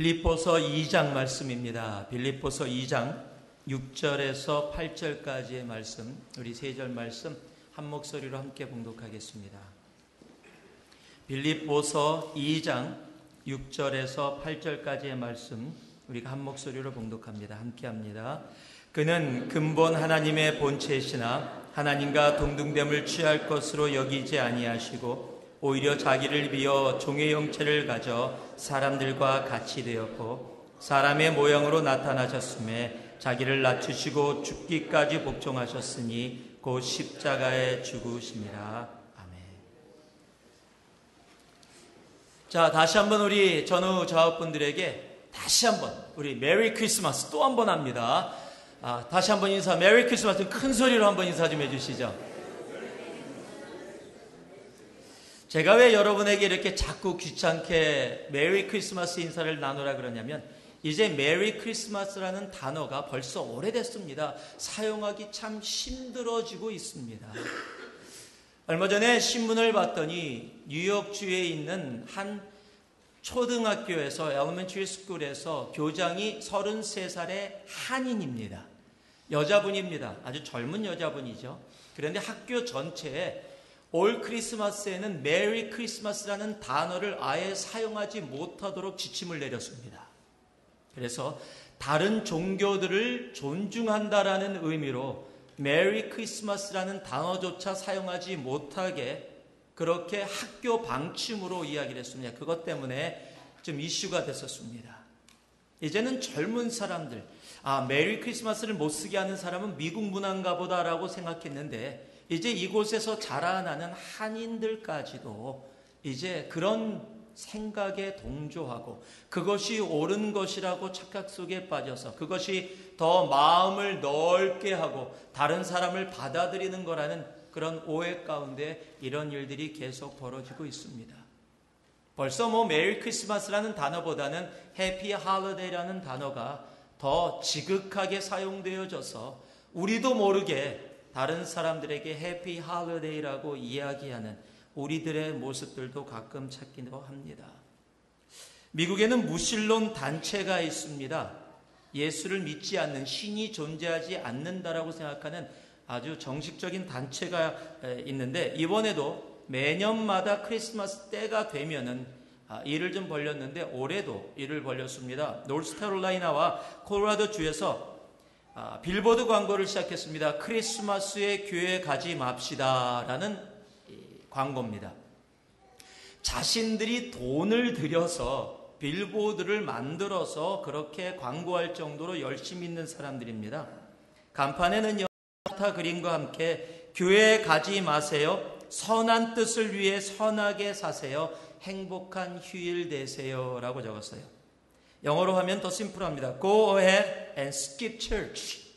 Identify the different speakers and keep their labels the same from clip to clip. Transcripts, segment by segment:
Speaker 1: 빌립보서 2장 말씀입니다. 빌립보서 2장 6절에서 8절까지의 말씀, 우리 세 절 말씀 한 목소리로 함께 봉독하겠습니다. 빌립보서 2장 6절에서 8절까지의 말씀 우리가 한 목소리로 봉독합니다. 함께 합니다. 그는 근본 하나님의 본체시나 하나님과 동등됨을 취할 것으로 여기지 아니하시고 오히려 자기를 비어 종의 형체를 가져 사람들과 같이 되었고 사람의 모양으로 나타나셨음에 자기를 낮추시고 죽기까지 복종하셨으니 곧 십자가에 죽으심이라. 아멘. 자, 다시 한번 우리 전후 좌우분들에게 다시 한번 우리 메리 크리스마스 또 한 번 합니다. 아, 다시 한번 인사, 메리 크리스마스 큰 소리로 한번 인사 좀 해주시죠. 제가 왜 여러분에게 이렇게 자꾸 귀찮게 메리 크리스마스 인사를 나누라 그러냐면 이제 메리 크리스마스라는 단어가 벌써 오래됐습니다. 사용하기 참 힘들어지고 있습니다. 얼마 전에 신문을 봤더니 뉴욕주에 있는 한 초등학교에서 엘리멘트리 스쿨에서 교장이 33살의 한인입니다. 여자분입니다. 아주 젊은 여자분이죠. 그런데 학교 전체에 올 크리스마스에는 메리 크리스마스라는 단어를 아예 사용하지 못하도록 지침을 내렸습니다. 그래서 다른 종교들을 존중한다라는 의미로 메리 크리스마스라는 단어조차 사용하지 못하게 그렇게 학교 방침으로 이야기를 했습니다. 그것 때문에 좀 이슈가 됐었습니다. 이제는 젊은 사람들, 아, 메리 크리스마스를 못 쓰게 하는 사람은 미국 문화인가 보다라고 생각했는데 이제 이곳에서 자라나는 한인들까지도 이제 그런 생각에 동조하고 그것이 옳은 것이라고 착각 속에 빠져서 그것이 더 마음을 넓게 하고 다른 사람을 받아들이는 거라는 그런 오해 가운데 이런 일들이 계속 벌어지고 있습니다. 벌써 뭐 메리 크리스마스라는 단어보다는 해피 할러데이라는 단어가 더 지극하게 사용되어져서 우리도 모르게 다른 사람들에게 해피 할러데이라고 이야기하는 우리들의 모습들도 가끔 찾기도 합니다. 미국에는 무신론 단체가 있습니다. 예수를 믿지 않는 신이 존재하지 않는다라고 생각하는 아주 정식적인 단체가 있는데 이번에도 매년마다 크리스마스 때가 되면은 아, 일을 좀 벌렸는데 올해도 일을 벌렸습니다. 노스캐롤라이나와 콜로라도 주에서 아, 빌보드 광고를 시작했습니다. 크리스마스에 교회 가지 맙시다라는 광고입니다. 자신들이 돈을 들여서 빌보드를 만들어서 그렇게 광고할 정도로 열심히 있는 사람들입니다. 간판에는요, 타 그림과 함께 교회에 가지 마세요. 선한 뜻을 위해 선하게 사세요. 행복한 휴일 되세요. 라고 적었어요. 영어로 하면 더 심플합니다. Go ahead and skip church.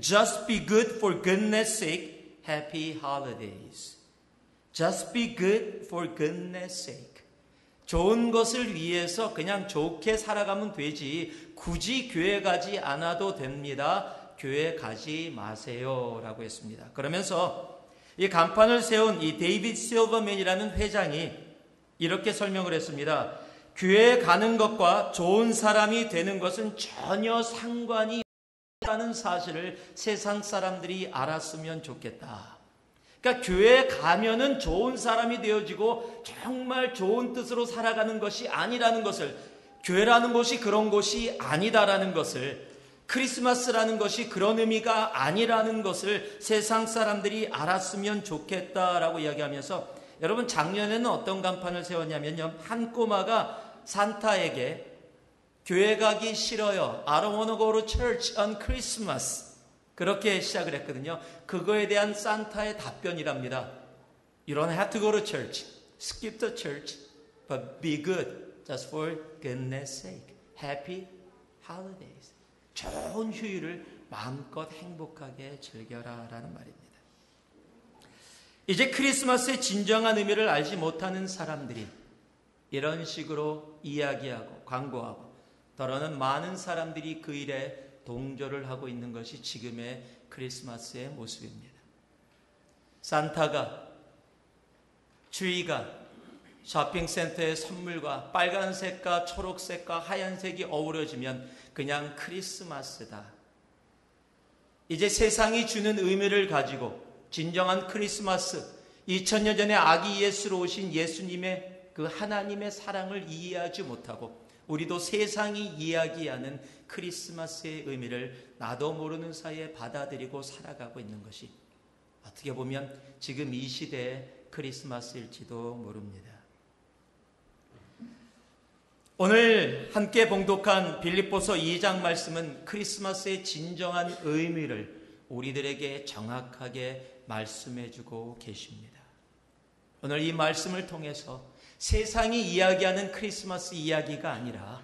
Speaker 1: Just be good for goodness sake. Happy holidays. Just be good for goodness sake. 좋은 것을 위해서 그냥 좋게 살아가면 되지 굳이 교회 가지 않아도 됩니다. 교회 가지 마세요. 라고 했습니다. 그러면서 이 간판을 세운 이 데이비드 실버맨이라는 회장이 이렇게 설명을 했습니다. 교회에 가는 것과 좋은 사람이 되는 것은 전혀 상관이 없다는 사실을 세상 사람들이 알았으면 좋겠다. 그러니까 교회에 가면은 좋은 사람이 되어지고 정말 좋은 뜻으로 살아가는 것이 아니라는 것을 교회라는 곳이 그런 곳이 아니다라는 것을 크리스마스라는 것이 그런 의미가 아니라는 것을 세상 사람들이 알았으면 좋겠다라고 이야기하면서 여러분 작년에는 어떤 간판을 세웠냐면요. 한 꼬마가 산타에게 교회 가기 싫어요. I don't want to go to church on Christmas. 그렇게 시작을 했거든요. 그거에 대한 산타의 답변이랍니다. You don't have to go to church. Skip the church. But be good. Just for goodness sake. Happy holidays. 좋은 휴일을 마음껏 행복하게 즐겨라 라는 말입니다. 이제 크리스마스의 진정한 의미를 알지 못하는 사람들이 이런 식으로 이야기하고 광고하고 더러는 많은 사람들이 그 일에 동조를 하고 있는 것이 지금의 크리스마스의 모습입니다. 산타가, 트리가, 쇼핑센터의 선물과 빨간색과 초록색과 하얀색이 어우러지면 그냥 크리스마스다. 이제 세상이 주는 의미를 가지고 진정한 크리스마스, 2000년 전에 아기 예수로 오신 예수님의 그 하나님의 사랑을 이해하지 못하고 우리도 세상이 이야기하는 크리스마스의 의미를 나도 모르는 사이에 받아들이고 살아가고 있는 것이 어떻게 보면 지금 이 시대의 크리스마스일지도 모릅니다. 오늘 함께 봉독한 빌립보서 2장 말씀은 크리스마스의 진정한 의미를 우리들에게 정확하게 말씀해 주고 계십니다. 오늘 이 말씀을 통해서 세상이 이야기하는 크리스마스 이야기가 아니라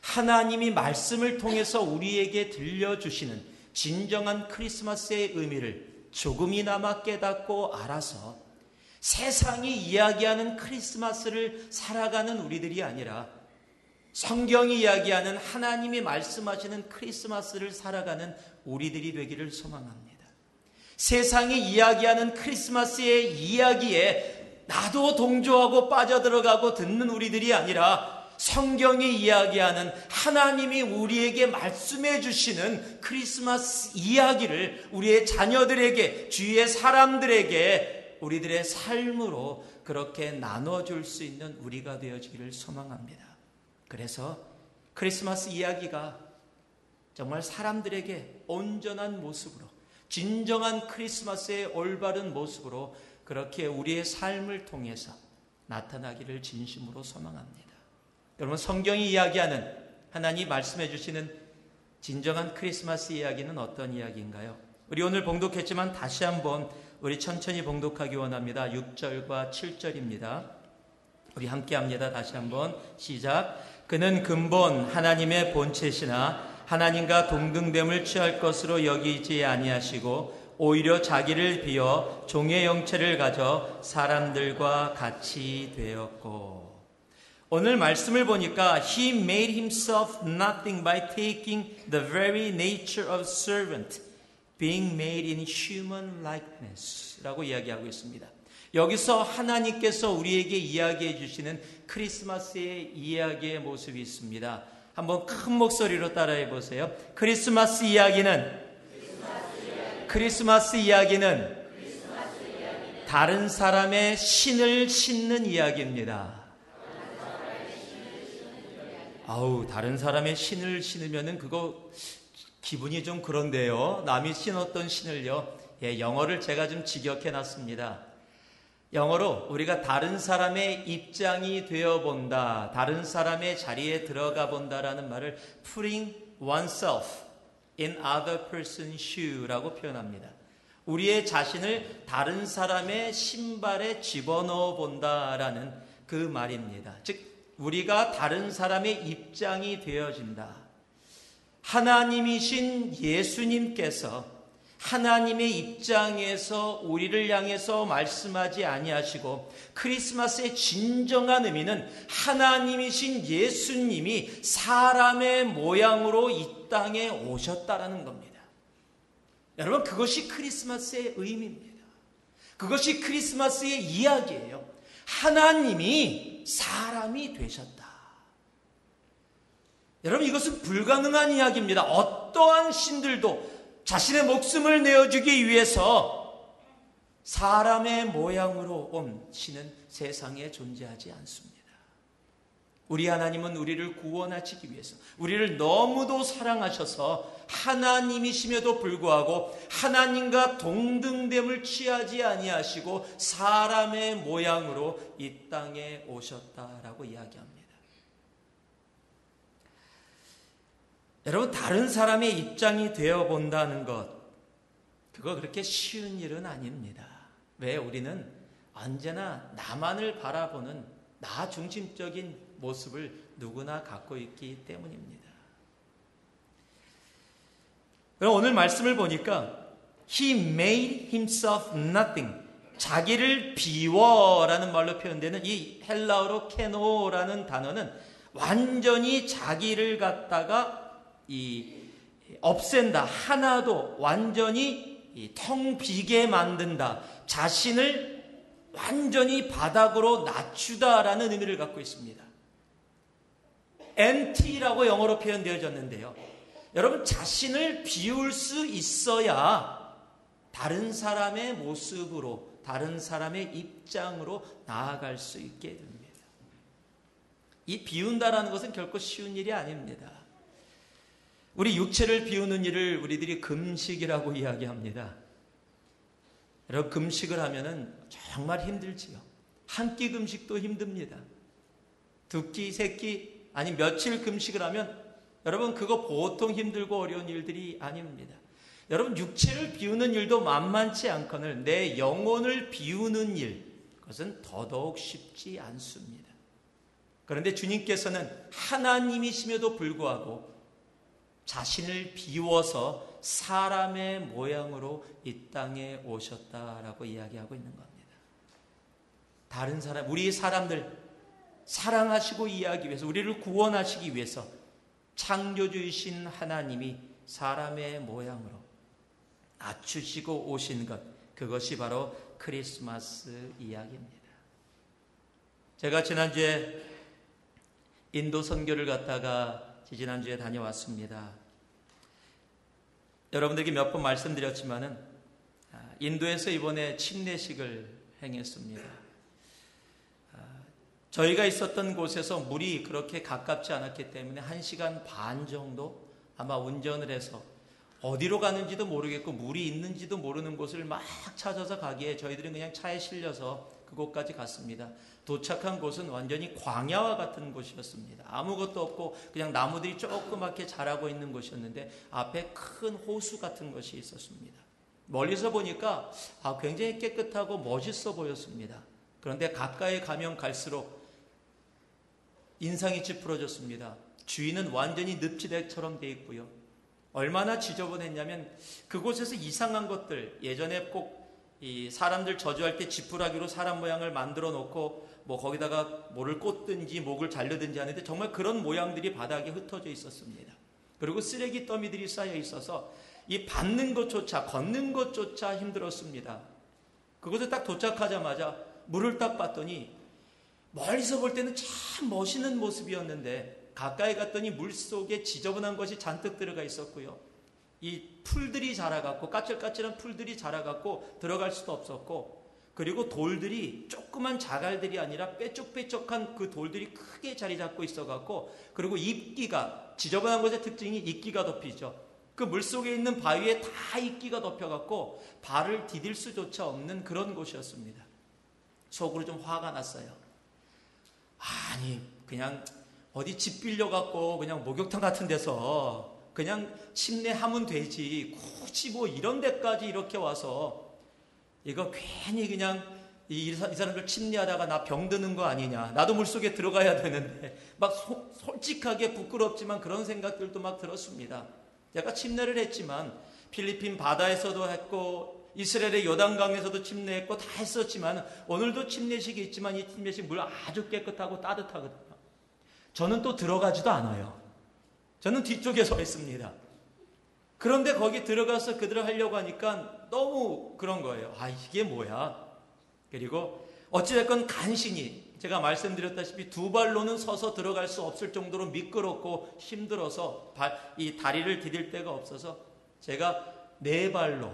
Speaker 1: 하나님이 말씀을 통해서 우리에게 들려주시는 진정한 크리스마스의 의미를 조금이나마 깨닫고 알아서 세상이 이야기하는 크리스마스를 살아가는 우리들이 아니라 성경이 이야기하는 하나님이 말씀하시는 크리스마스를 살아가는 우리들이 되기를 소망합니다. 세상이 이야기하는 크리스마스의 이야기에 나도 동조하고 빠져들어가고 듣는 우리들이 아니라 성경이 이야기하는 하나님이 우리에게 말씀해 주시는 크리스마스 이야기를 우리의 자녀들에게, 주위의 사람들에게 우리들의 삶으로 그렇게 나눠줄 수 있는 우리가 되어지기를 소망합니다. 그래서 크리스마스 이야기가 정말 사람들에게 온전한 모습으로, 진정한 크리스마스의 올바른 모습으로 그렇게 우리의 삶을 통해서 나타나기를 진심으로 소망합니다. 여러분 성경이 이야기하는 하나님 말씀해 주시는 진정한 크리스마스 이야기는 어떤 이야기인가요? 우리 오늘 봉독했지만 다시 한번 우리 천천히 봉독하기 원합니다. 6절과 7절입니다. 우리 함께 합니다. 다시 한번 시작. 그는 근본 하나님의 본체시나 하나님과 동등됨을 취할 것으로 여기지 아니하시고 오히려 자기를 비어 종의 형체를 가져 사람들과 같이 되었고 오늘 말씀을 보니까 he made himself nothing by taking the very nature of servant being made in human likeness라고 이야기하고 있습니다. 여기서 하나님께서 우리에게 이야기해 주시는 크리스마스의 이야기의 모습이 있습니다. 한번 큰 목소리로 따라해 보세요. 크리스마스 이야기는 크리스마스 이야기는 다른 사람의 신을 신는 이야기입니다. 아우, 다른 사람의 신을 신으면은 그거 기분이 좀 그런데요. 남이 신었던 신을요. 예, 영어를 제가 좀 직역해 놨습니다. 영어로 우리가 다른 사람의 입장이 되어 본다. 다른 사람의 자리에 들어가 본다라는 말을 putting oneself in other person's shoe라고 표현합니다. 우리의 자신을 다른 사람의 신발에 집어넣어 본다라는 그 말입니다. 즉, 우리가 다른 사람의 입장이 되어진다. 하나님이신 예수님께서 하나님의 입장에서 우리를 향해서 말씀하지 아니하시고 크리스마스의 진정한 의미는 하나님이신 예수님이 사람의 모양으로 이 땅에 오셨다라는 겁니다. 여러분 그것이 크리스마스의 의미입니다. 그것이 크리스마스의 이야기예요. 하나님이 사람이 되셨다. 여러분 이것은 불가능한 이야기입니다. 어떠한 신들도 자신의 목숨을 내어주기 위해서 사람의 모양으로 온 신은 세상에 존재하지 않습니다. 우리 하나님은 우리를 구원하시기 위해서 우리를 너무도 사랑하셔서 하나님이심에도 불구하고 하나님과 동등됨을 취하지 아니하시고 사람의 모양으로 이 땅에 오셨다라고 이야기합니다. 여러분, 다른 사람의 입장이 되어 본다는 것, 그거 그렇게 쉬운 일은 아닙니다. 왜 우리는 언제나 나만을 바라보는 나 중심적인 모습을 누구나 갖고 있기 때문입니다. 오늘 말씀을 보니까 He made himself nothing. 자기를 비워라는 말로 표현되는 이 헬라어로 케노라는 단어는 완전히 자기를 갖다가 이 없앤다. 하나도 완전히 텅 비게 만든다. 자신을 완전히 바닥으로 낮추다라는 의미를 갖고 있습니다. empty라고 영어로 표현되어졌는데요. 여러분 자신을 비울 수 있어야 다른 사람의 모습으로 다른 사람의 입장으로 나아갈 수 있게 됩니다. 이 비운다라는 것은 결코 쉬운 일이 아닙니다. 우리 육체를 비우는 일을 우리들이 금식이라고 이야기합니다. 여러분 금식을 하면은 정말 힘들지요. 한 끼 금식도 힘듭니다. 두 끼, 세 끼, 아니 며칠 금식을 하면 여러분 그거 보통 힘들고 어려운 일들이 아닙니다. 여러분 육체를 비우는 일도 만만치 않거늘 내 영혼을 비우는 일 그것은 더더욱 쉽지 않습니다. 그런데 주님께서는 하나님이심에도 불구하고 자신을 비워서 사람의 모양으로 이 땅에 오셨다라고 이야기하고 있는 겁니다. 다른 사람, 우리 사람들 사랑하시고 이해하기 위해서, 우리를 구원하시기 위해서 창조주이신 하나님이 사람의 모양으로 낮추시고 오신 것, 그것이 바로 크리스마스 이야기입니다. 제가 지난주에 인도 선교를 갔다가 지난주에 다녀왔습니다. 여러분들에게 몇 번 말씀드렸지만은 아, 인도에서 이번에 침례식을 행했습니다. 아, 저희가 있었던 곳에서 물이 그렇게 가깝지 않았기 때문에 1시간 반 정도 아마 운전을 해서 어디로 가는지도 모르겠고 물이 있는지도 모르는 곳을 막 찾아서 가기에 저희들은 그냥 차에 실려서 그곳까지 갔습니다. 도착한 곳은 완전히 광야와 같은 곳이었습니다. 아무것도 없고 그냥 나무들이 조그맣게 자라고 있는 곳이었는데 앞에 큰 호수 같은 것이 있었습니다. 멀리서 보니까 아, 굉장히 깨끗하고 멋있어 보였습니다. 그런데 가까이 가면 갈수록 인상이 찌푸러졌습니다. 주인은 완전히 늪지대처럼 돼 있고요. 얼마나 지저분했냐면 그곳에서 이상한 것들 예전에 꼭 이 사람들 저주할 때 지푸라기로 사람 모양을 만들어 놓고 뭐 거기다가 뭐를 꽂든지 목을 잘르든지 하는데 정말 그런 모양들이 바닥에 흩어져 있었습니다. 그리고 쓰레기 더미들이 쌓여 있어서 이 받는 것조차 걷는 것조차 힘들었습니다. 그곳에 딱 도착하자마자 물을 딱 봤더니 멀리서 볼 때는 참 멋있는 모습이었는데 가까이 갔더니 물 속에 지저분한 것이 잔뜩 들어가 있었고요. 이 풀들이 자라갔고 까칠까칠한 풀들이 자라갔고 들어갈 수도 없었고 그리고 돌들이 조그만 자갈들이 아니라 빼쪽빼쪽한 그 돌들이 크게 자리 잡고 있어갖고 그리고 입기가 지저분한 것의 특징이 입기가 덮이죠. 그 물속에 있는 바위에 다 입기가 덮여갖고 발을 디딜 수조차 없는 그런 곳이었습니다. 속으로 좀 화가 났어요. 아니 그냥 어디 집 빌려갖고 그냥 목욕탕 같은 데서 그냥 침례하면 되지 굳이 뭐 이런 데까지 이렇게 와서 이거 괜히 그냥 이, 이 사람들 침례하다가 나 병드는 거 아니냐. 나도 물속에 들어가야 되는데. 막 소, 솔직하게 부끄럽지만 그런 생각들도 막 들었습니다. 제가 침례를 했지만 필리핀 바다에서도 했고 이스라엘의 요단강에서도 침례했고 다 했었지만 오늘도 침례식이 있지만 이 침례식 물 아주 깨끗하고 따뜻하거든요. 저는 또 들어가지도 않아요. 저는 뒤쪽에 서 있습니다. 그런데 거기 들어가서 그들을 하려고 하니까 너무 그런 거예요. 아, 이게 뭐야? 그리고 어찌됐건 간신히 제가 말씀드렸다시피 두 발로는 서서 들어갈 수 없을 정도로 미끄럽고 힘들어서 발, 이 다리를 디딜 데가 없어서 제가 네 발로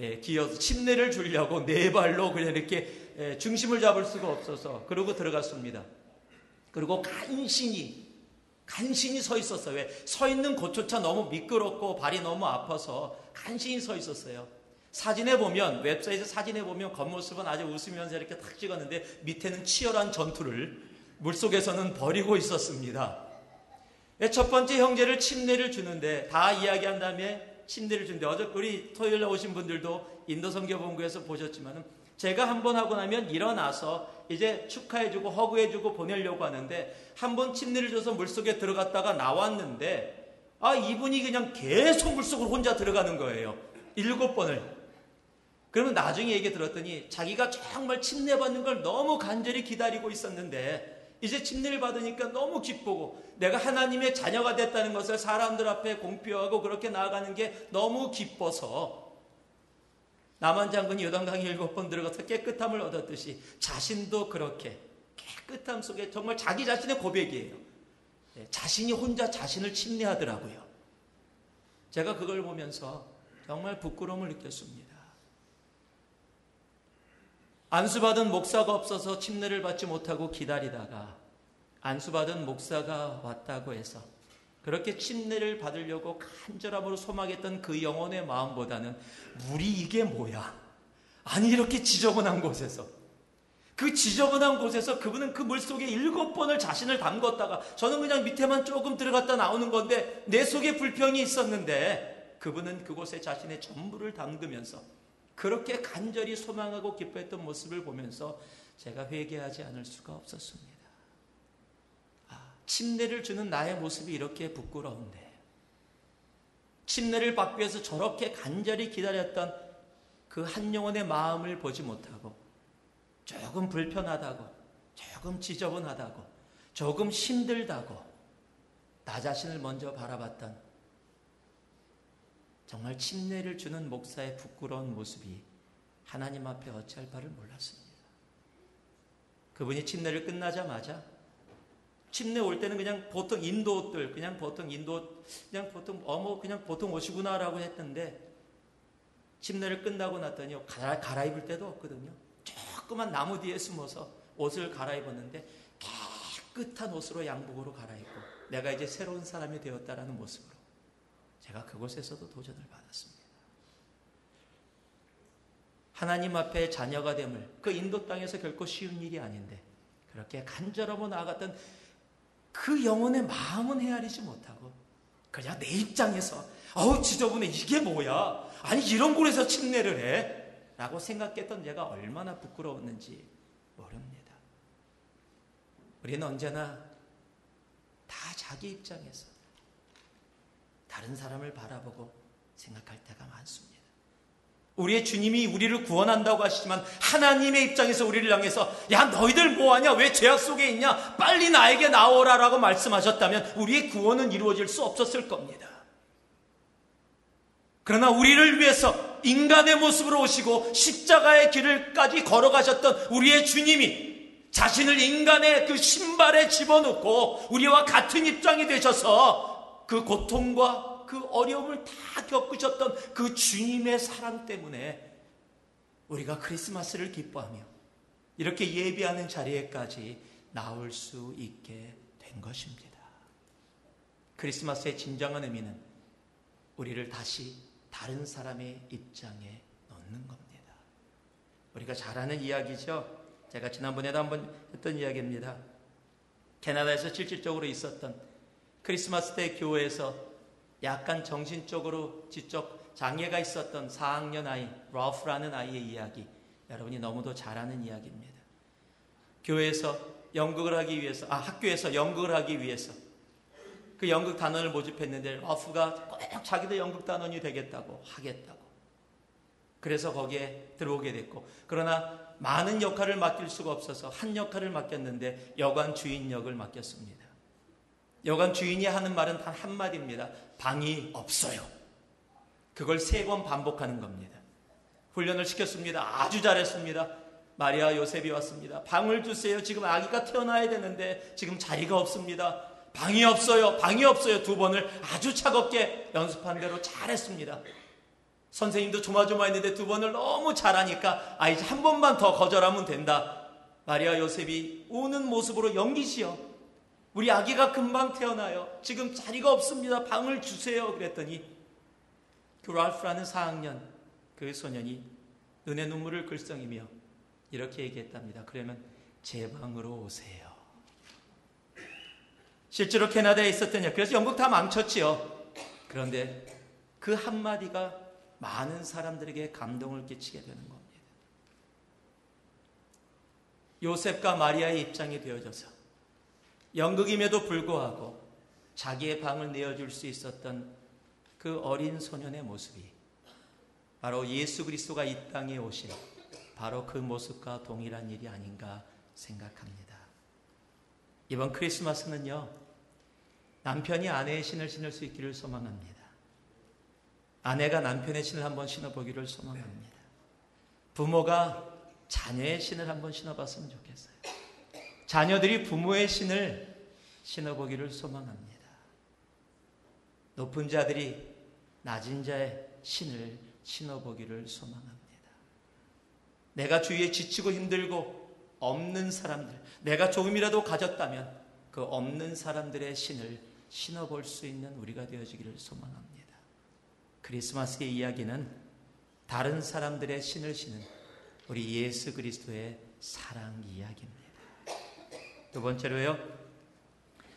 Speaker 1: 예, 기어서 침례를 주려고 네 발로 그냥 이렇게 예, 중심을 잡을 수가 없어서 그러고 들어갔습니다. 그리고 간신히 간신히 서 있었어요. 왜? 서 있는 곳조차 너무 미끄럽고 발이 너무 아파서 간신히 서 있었어요. 사진에 보면 웹사이트 사진에 보면 겉모습은 아주 웃으면서 이렇게 탁 찍었는데 밑에는 치열한 전투를 물속에서는 벌이고 있었습니다. 예, 첫 번째 형제를 침례를 주는데 다 이야기한 다음에 침례를 주는데 어제 우리 토요일에 오신 분들도 인도 선교본부에서 보셨지만은 제가 한 번 하고 나면 일어나서 이제 축하해주고 허구해주고 보내려고 하는데 한 번 침례를 줘서 물속에 들어갔다가 나왔는데 아 이분이 그냥 계속 물속으로 혼자 들어가는 거예요. 일곱 번을. 그러면 나중에 얘기 들었더니 자기가 정말 침례 받는 걸 너무 간절히 기다리고 있었는데 이제 침례를 받으니까 너무 기쁘고 내가 하나님의 자녀가 됐다는 것을 사람들 앞에 공표하고 그렇게 나아가는 게 너무 기뻐서 남한 장군이 요단강에 일곱 번 들어가서 깨끗함을 얻었듯이 자신도 그렇게 깨끗함 속에 정말 자기 자신의 고백이에요. 네, 자신이 혼자 자신을 침례하더라고요. 제가 그걸 보면서 정말 부끄러움을 느꼈습니다. 안수받은 목사가 없어서 침례를 받지 못하고 기다리다가 안수받은 목사가 왔다고 해서 그렇게 침례를 받으려고 간절함으로 소망했던 그 영혼의 마음보다는 물이 이게 뭐야? 아니 이렇게 지저분한 곳에서 그 지저분한 곳에서 그분은 그 물 속에 일곱 번을 자신을 담궜다가 저는 그냥 밑에만 조금 들어갔다 나오는 건데 내 속에 불평이 있었는데 그분은 그곳에 자신의 전부를 담그면서 그렇게 간절히 소망하고 기뻐했던 모습을 보면서 제가 회개하지 않을 수가 없었습니다. 침례를 주는 나의 모습이 이렇게 부끄러운데 침례를 받기 위해서 저렇게 간절히 기다렸던 그 한 영혼의 마음을 보지 못하고 조금 불편하다고 조금 지저분하다고 조금 힘들다고 나 자신을 먼저 바라봤던 정말 침례를 주는 목사의 부끄러운 모습이 하나님 앞에 어찌할 바를 몰랐습니다. 그분이 침례를 끝나자마자 침례 올 때는 그냥 보통 인도 옷들, 그냥 보통 인도 옷, 그냥 보통 어머 그냥 보통 옷이구나라고 했는데 침례를 끝나고 났더니 갈아, 갈아입을 때도 없거든요. 조그만 나무 뒤에 숨어서 옷을 갈아입었는데 깨끗한 옷으로 양복으로 갈아입고 내가 이제 새로운 사람이 되었다라는 모습으로 제가 그곳에서도 도전을 받았습니다. 하나님 앞에 자녀가 됨을 그 인도 땅에서 결코 쉬운 일이 아닌데 그렇게 간절하고 나아갔던 그 영혼의 마음은 헤아리지 못하고 그냥 내 입장에서 어우 지저분해. 이게 뭐야? 아니 이런 곳에서 침례를 해? 라고 생각했던 내가 얼마나 부끄러웠는지 모릅니다. 우리는 언제나 다 자기 입장에서 다른 사람을 바라보고 생각할 때가 많습니다 우리의 주님이 우리를 구원한다고 하시지만 하나님의 입장에서 우리를 향해서 야 너희들 뭐하냐 왜 죄악 속에 있냐 빨리 나에게 나오라라고 말씀하셨다면 우리의 구원은 이루어질 수 없었을 겁니다. 그러나 우리를 위해서 인간의 모습으로 오시고 십자가의 길을까지 걸어가셨던 우리의 주님이 자신을 인간의 그 신발에 집어넣고 우리와 같은 입장이 되셔서 그 고통과 그 어려움을 다 겪으셨던 그 주님의 사랑 때문에 우리가 크리스마스를 기뻐하며 이렇게 예비하는 자리에까지 나올 수 있게 된 것입니다. 크리스마스의 진정한 의미는 우리를 다시 다른 사람의 입장에 넣는 겁니다. 우리가 잘 아는 이야기죠. 제가 지난번에도 한번 했던 이야기입니다. 캐나다에서 실질적으로 있었던 크리스마스 때 교회에서 약간 정신적으로 지적 장애가 있었던 4학년 아이, 러프라는 아이의 이야기. 여러분이 너무도 잘 아는 이야기입니다. 교회에서 연극을 하기 위해서, 아, 학교에서 연극을 하기 위해서 그 연극 단원을 모집했는데 러프가 꼭 자기도 연극 단원이 되겠다고 하겠다고. 그래서 거기에 들어오게 됐고, 그러나 많은 역할을 맡길 수가 없어서 한 역할을 맡겼는데 여관 주인 역을 맡겼습니다. 여관 주인이 하는 말은 단 한마디입니다. 방이 없어요. 그걸 세 번 반복하는 겁니다. 훈련을 시켰습니다. 아주 잘했습니다. 마리아 요셉이 왔습니다. 방을 주세요. 지금 아기가 태어나야 되는데 지금 자리가 없습니다. 방이 없어요. 방이 없어요. 두 번을 아주 차갑게 연습한 대로 잘했습니다. 선생님도 조마조마했는데 두 번을 너무 잘하니까 아 이제 한 번만 더 거절하면 된다. 마리아 요셉이 우는 모습으로 연기시여 우리 아기가 금방 태어나요. 지금 자리가 없습니다. 방을 주세요. 그랬더니 그 랄프라는 4학년 그 소년이 은혜 눈물을 글썽이며 이렇게 얘기했답니다. 그러면 제 방으로 오세요. 실제로 캐나다에 있었더니 그래서 영국 다 망쳤지요. 그런데 그 한마디가 많은 사람들에게 감동을 끼치게 되는 겁니다. 요셉과 마리아의 입장이 되어져서 연극임에도 불구하고 자기의 방을 내어줄 수 있었던 그 어린 소년의 모습이 바로 예수 그리스도가 이 땅에 오신 바로 그 모습과 동일한 일이 아닌가 생각합니다. 이번 크리스마스는요, 남편이 아내의 신을 신을 수 있기를 소망합니다. 아내가 남편의 신을 한번 신어보기를 소망합니다. 부모가 자녀의 신을 한번 신어봤으면 좋겠어요. 자녀들이 부모의 신을 신어보기를 소망합니다. 높은 자들이 낮은 자의 신을 신어보기를 소망합니다. 내가 주위에 지치고 힘들고 없는 사람들, 내가 조금이라도 가졌다면 그 없는 사람들의 신을 신어볼 수 있는 우리가 되어지기를 소망합니다. 크리스마스의 이야기는 다른 사람들의 신을 신은 우리 예수 그리스도의 사랑 이야기입니다. 두 번째로요.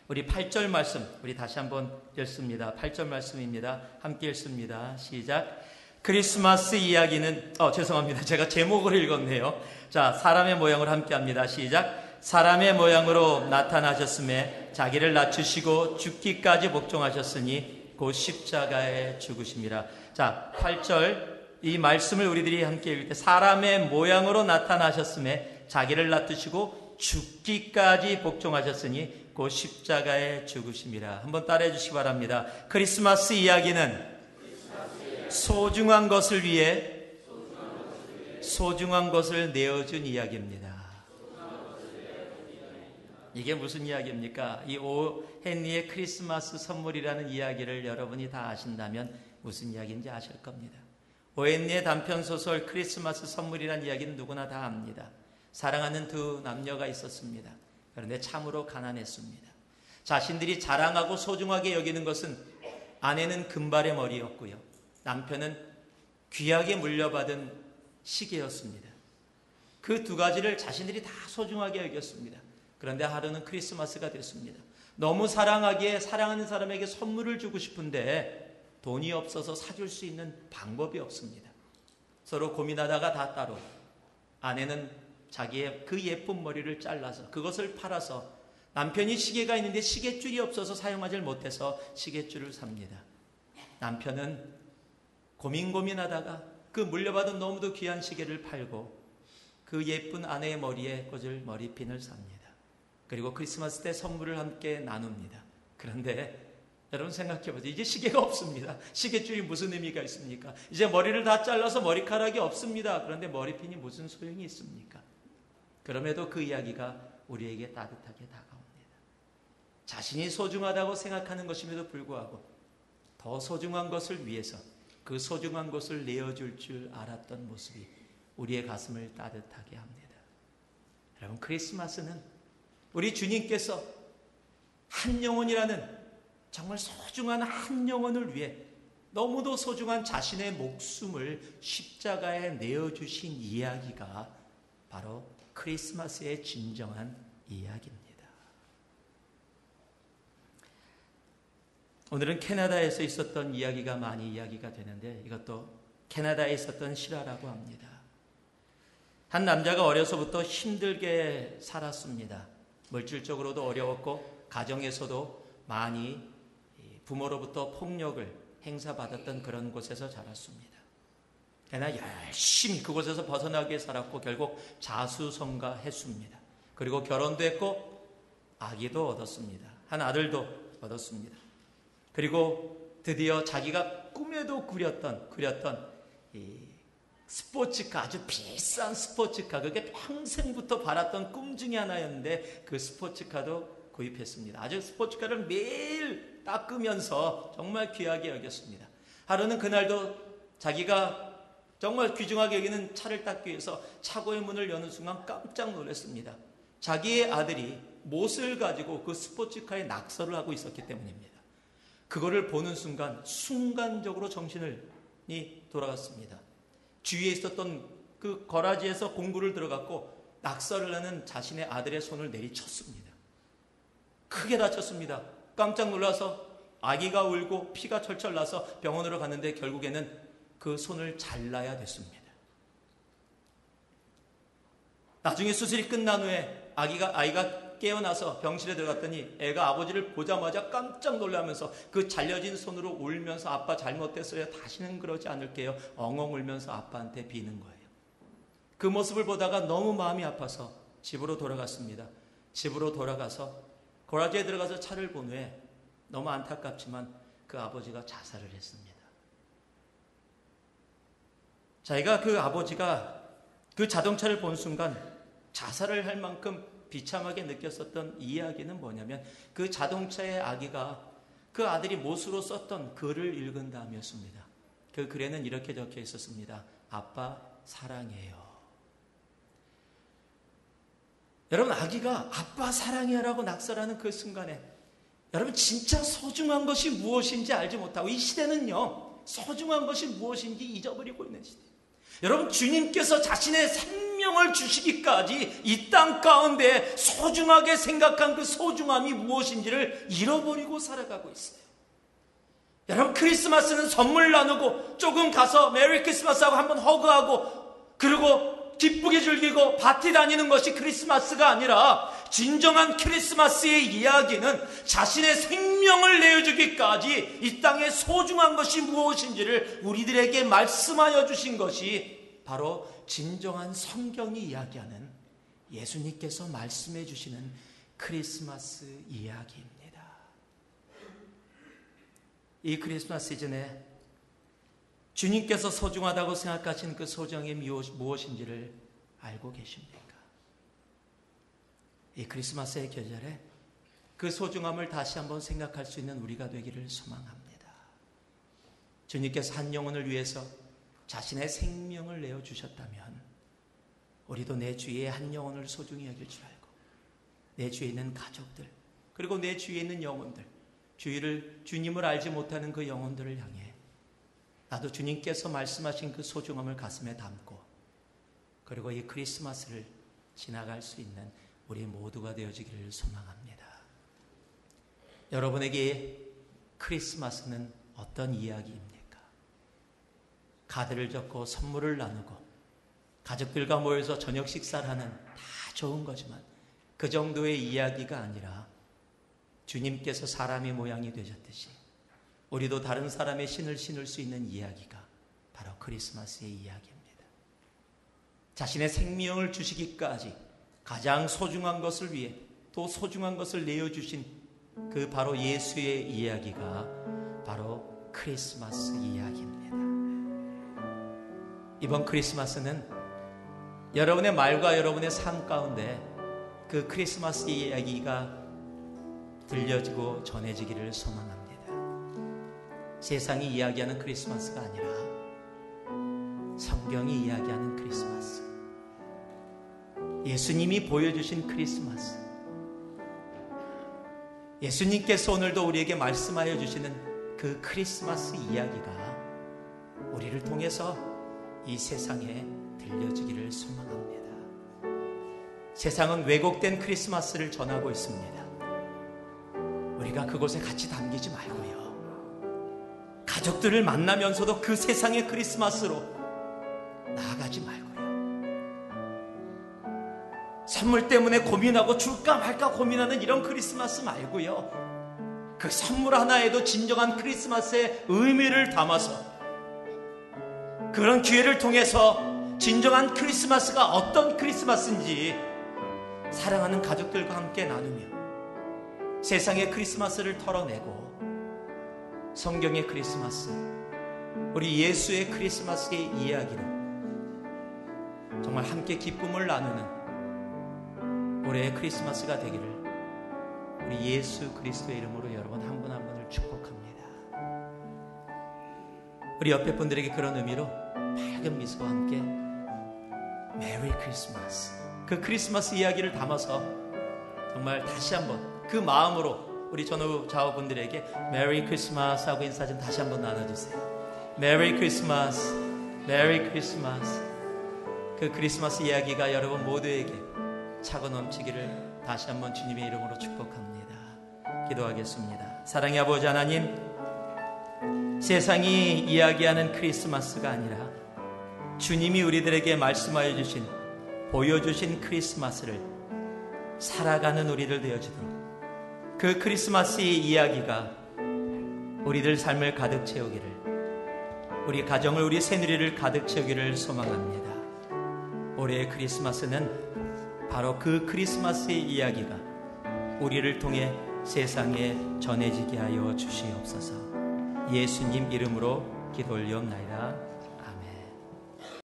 Speaker 1: 우리 8절 말씀, 우리 다시 한번 읽습니다. 8절 말씀입니다. 함께 읽습니다. 시작. 크리스마스 이야기는, 어, 죄송합니다. 제가 제목을 읽었네요. 자, 사람의 모양을 함께 합니다. 시작. 사람의 모양으로 나타나셨음에 자기를 낮추시고 죽기까지 복종하셨으니 곧 십자가에 죽으심이라. 자, 8절 이 말씀을 우리들이 함께 읽을 때 사람의 모양으로 나타나셨음에 자기를 낮추시고 죽기까지 복종하셨으니 곧 십자가에 죽으심이라. 한번 따라해 주시기 바랍니다. 크리스마스 이야기는 소중한 것을 위해 소중한 것을 내어준 이야기입니다. 이게 무슨 이야기입니까? 이 오 헨리의 크리스마스 선물이라는 이야기를 여러분이 다 아신다면 무슨 이야기인지 아실 겁니다. 오 헨리의 단편 소설 크리스마스 선물이라는 이야기는 누구나 다 압니다. 사랑하는 두 남녀가 있었습니다. 그런데 참으로 가난했습니다. 자신들이 자랑하고 소중하게 여기는 것은 아내는 금발의 머리였고요. 남편은 귀하게 물려받은 시계였습니다. 그 두 가지를 자신들이 다 소중하게 여겼습니다. 그런데 하루는 크리스마스가 됐습니다. 너무 사랑하기에 사랑하는 사람에게 선물을 주고 싶은데 돈이 없어서 사줄 수 있는 방법이 없습니다. 서로 고민하다가 다 따로 아내는 자기의 그 예쁜 머리를 잘라서 그것을 팔아서 남편이 시계가 있는데 시계줄이 없어서 사용하지 못해서 시계줄을 삽니다. 남편은 고민 고민하다가 그 물려받은 너무도 귀한 시계를 팔고 그 예쁜 아내의 머리에 꽂을 머리핀을 삽니다. 그리고 크리스마스 때 선물을 함께 나눕니다. 그런데 여러분 생각해 보세요. 이제 시계가 없습니다. 시계줄이 무슨 의미가 있습니까? 이제 머리를 다 잘라서 머리카락이 없습니다. 그런데 머리핀이 무슨 소용이 있습니까? 그럼에도 그 이야기가 우리에게 따뜻하게 다가옵니다. 자신이 소중하다고 생각하는 것임에도 불구하고 더 소중한 것을 위해서 그 소중한 것을 내어줄 줄 알았던 모습이 우리의 가슴을 따뜻하게 합니다. 여러분, 크리스마스는 우리 주님께서 한 영혼이라는 정말 소중한 한 영혼을 위해 너무도 소중한 자신의 목숨을 십자가에 내어주신 이야기가 바로 크리스마스의 진정한 이야기입니다. 오늘은 캐나다에서 있었던 이야기가 많이 이야기가 되는데 이것도 캐나다에 있었던 실화라고 합니다. 한 남자가 어려서부터 힘들게 살았습니다. 물질적으로도 어려웠고 가정에서도 많이 부모로부터 폭력을 행사받았던 그런 곳에서 자랐습니다. 그러나 열심히 그곳에서 벗어나기 위해 살았고 결국 자수성가했습니다. 그리고 결혼도 했고 아기도 얻었습니다. 한 아들도 얻었습니다. 그리고 드디어 자기가 꿈에도 그렸던 그렸던 이 스포츠카 아주 비싼 스포츠카 그게 평생부터 바랐던 꿈 중에 하나였는데 그 스포츠카도 구입했습니다. 아주 스포츠카를 매일 닦으면서 정말 귀하게 여겼습니다. 하루는 그날도 자기가 정말 귀중하게 여기는 차를 닦기 위해서 차고의 문을 여는 순간 깜짝 놀랐습니다. 자기의 아들이 못을 가지고 그 스포츠카에 낙서를 하고 있었기 때문입니다. 그거를 보는 순간 순간적으로 정신이 돌아갔습니다. 주위에 있었던 그 거라지에서 공구를 들어갔고 낙서를 하는 자신의 아들의 손을 내리쳤습니다. 크게 다쳤습니다. 깜짝 놀라서 아기가 울고 피가 철철 나서 병원으로 갔는데 결국에는 그 손을 잘라야 됐습니다. 나중에 수술이 끝난 후에 아기가 아이가 깨어나서 병실에 들어갔더니 애가 아버지를 보자마자 깜짝 놀라면서 그 잘려진 손으로 울면서 아빠 잘못했어요. 다시는 그러지 않을게요. 엉엉 울면서 아빠한테 비는 거예요. 그 모습을 보다가 너무 마음이 아파서 집으로 돌아갔습니다. 집으로 돌아가서 고라지에 들어가서 차를 본 후에 너무 안타깝지만 그 아버지가 자살을 했습니다. 자기가 그 아버지가 그 자동차를 본 순간 자살을 할 만큼 비참하게 느꼈었던 이야기는 뭐냐면 그 자동차의 아기가 그 아들이 못으로 썼던 글을 읽은 다음이었습니다. 그 글에는 이렇게 적혀 있었습니다. 아빠 사랑해요. 여러분 아기가 아빠 사랑해라고 낙서라는 그 순간에 여러분 진짜 소중한 것이 무엇인지 알지 못하고 이 시대는요 소중한 것이 무엇인지 잊어버리고 있는 시대. 여러분 주님께서 자신의 생명을 주시기까지 이 땅 가운데 소중하게 생각한 그 소중함이 무엇인지를 잃어버리고 살아가고 있어요. 여러분 크리스마스는 선물 나누고 조금 가서 메리 크리스마스하고 한번 허그하고 그리고 기쁘게 즐기고 파티 다니는 것이 크리스마스가 아니라 진정한 크리스마스의 이야기는 자신의 생명을 내어주기까지 이 땅에 소중한 것이 무엇인지를 우리들에게 말씀하여 주신 것이 바로 진정한 성경이 이야기하는 예수님께서 말씀해 주시는 크리스마스 이야기입니다. 이 크리스마스 시즌에 주님께서 소중하다고 생각하신 그 소정이 무엇인지를 알고 계십니까? 이 크리스마스의 계절에 그 소중함을 다시 한번 생각할 수 있는 우리가 되기를 소망합니다. 주님께서 한 영혼을 위해서 자신의 생명을 내어 주셨다면 우리도 내 주위에 한 영혼을 소중히 여길 줄 알고 내 주위에 있는 가족들 그리고 내 주위에 있는 영혼들 주위를 주님을 알지 못하는 그 영혼들을 향해 나도 주님께서 말씀하신 그 소중함을 가슴에 담고 그리고 이 크리스마스를 지나갈 수 있는 우리 모두가 되어지기를 소망합니다. 여러분에게 크리스마스는 어떤 이야기입니까? 카드를 적고 선물을 나누고 가족들과 모여서 저녁 식사를 하는 다 좋은 거지만 그 정도의 이야기가 아니라 주님께서 사람의 모양이 되셨듯이 우리도 다른 사람의 신을 신을 수 있는 이야기가 바로 크리스마스의 이야기입니다. 자신의 생명을 주시기까지 가장 소중한 것을 위해 또 소중한 것을 내어주신 그 바로 예수의 이야기가 바로 크리스마스 이야기입니다. 이번 크리스마스는 여러분의 말과 여러분의 삶 가운데 그 크리스마스 이야기가 들려지고 전해지기를 소망합니다. 세상이 이야기하는 크리스마스가 아니라 성경이 이야기하는 크리스마스. 예수님이 보여주신 크리스마스. 예수님께서 오늘도 우리에게 말씀하여 주시는 그 크리스마스 이야기가 우리를 통해서 이 세상에 들려지기를 소망합니다. 세상은 왜곡된 크리스마스를 전하고 있습니다. 우리가 그곳에 같이 담기지 말고요. 가족들을 만나면서도 그 세상의 크리스마스로 나아가지 말고요. 선물 때문에 고민하고 줄까 말까 고민하는 이런 크리스마스 말고요. 그 선물 하나에도 진정한 크리스마스의 의미를 담아서 그런 기회를 통해서 진정한 크리스마스가 어떤 크리스마스인지 사랑하는 가족들과 함께 나누며 세상의 크리스마스를 털어내고 성경의 크리스마스, 우리 예수의 크리스마스의 이야기로 정말 함께 기쁨을 나누는 올해의 크리스마스가 되기를 우리 예수 그리스도의 이름으로 여러분 한 분한 분을 축복합니다. 우리 옆에 분들에게 그런 의미로 밝은 미소와 함께 메리 크리스마스 그 크리스마스 이야기를 담아서 정말 다시 한번 그 마음으로 우리 전후 좌우분들에게 메리 크리스마스 하고 인사 좀 다시 한번 나눠주세요. 메리 크리스마스, 메리 크리스마스. 그 크리스마스 이야기가 여러분 모두에게 차고 넘치기를 다시 한번 주님의 이름으로 축복합니다. 기도하겠습니다. 사랑의 아버지 하나님, 세상이 이야기하는 크리스마스가 아니라 주님이 우리들에게 말씀하여 주신, 보여주신 크리스마스를 살아가는 우리들 되어지도록 그 크리스마스의 이야기가 우리들 삶을 가득 채우기를 우리 가정을 우리 새누리를 가득 채우기를 소망합니다. 올해의 크리스마스는 바로 그 크리스마스의 이야기가 우리를 통해 세상에 전해지게 하여 주시옵소서. 예수님 이름으로 기도 올리옵나이다.